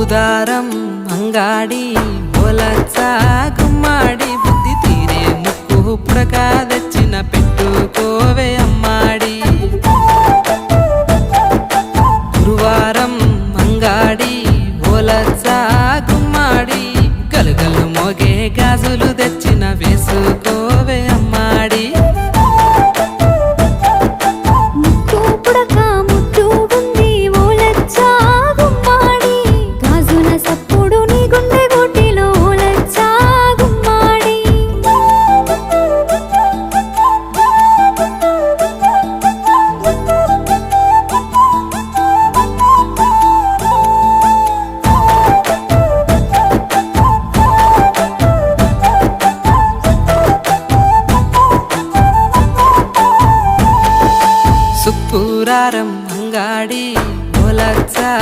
బుధారం అంగాడి బోలచ్చ గుమ్మాడి బుద్ధి తీరే ముక్కు పుడక తెచ్చిన పెట్టుకోవే అమ్మాడి. గురువారం మంగాడి ఓలచ్చ గుమ్మాడి గలుగలు మోగే గాజులు கூராரம் அங்காடி ஒலச்சா